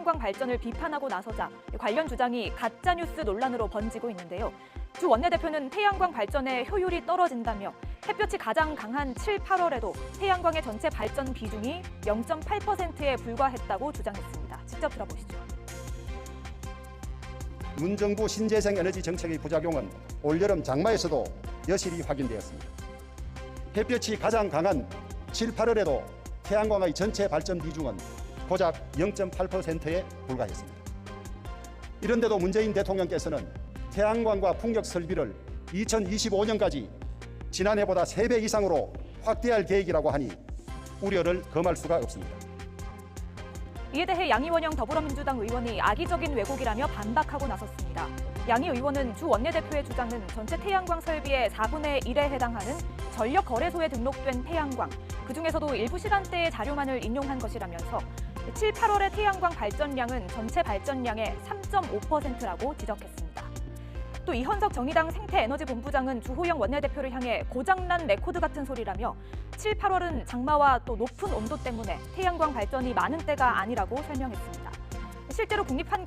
태양광 발전을 비판하고 나서자 관련 주장이 가짜 뉴스 논란으로 번지고 있는데요. 주 원내대표는 태양광 발전의 효율이 떨어진다며 햇볕이 가장 강한 7, 8월에도 태양광의 전체 발전 비중이 0.8%에 불과했다고 주장했습니다. 직접 들어보시죠. 문정부 신재생 에너지 정책의 부작용은 올여름 장마에서도 여실히 확인되었습니다. 햇볕이 가장 강한 7, 8월에도 태양광의 전체 발전 비중은 고작 0.8%에 불과했습니다. 이런데도 문재인 대통령께서는 태양광과 풍력 설비를 2025년까지 지난해보다 3배 이상으로 확대할 계획이라고 하니 우려를 금할 수가 없습니다. 이에 대해 양이원영 더불어민주당 의원이 악의적인 왜곡이라며 반박하고 나섰습니다. 양희 의원은 주 원내대표의 주장은 전체 태양광 설비의 4분의 1에 해당하는 전력 거래소에 등록된 태양광, 그중에서도 일부 시간대의 자료만을 인용한 것이라면서 7, 8월의 태양광 발전량은 전체 발전량의 3.5%라고 지적했습니다. 또 이현석 정의당 생태에너지본부장은 주호영 원내대표를 향해 고장난 레코드 같은 소리라며 7, 8월은 장마와 또 높은 온도 때문에 태양광 발전이 많은 때가 아니라고 설명했습니다. 실제로 국립환경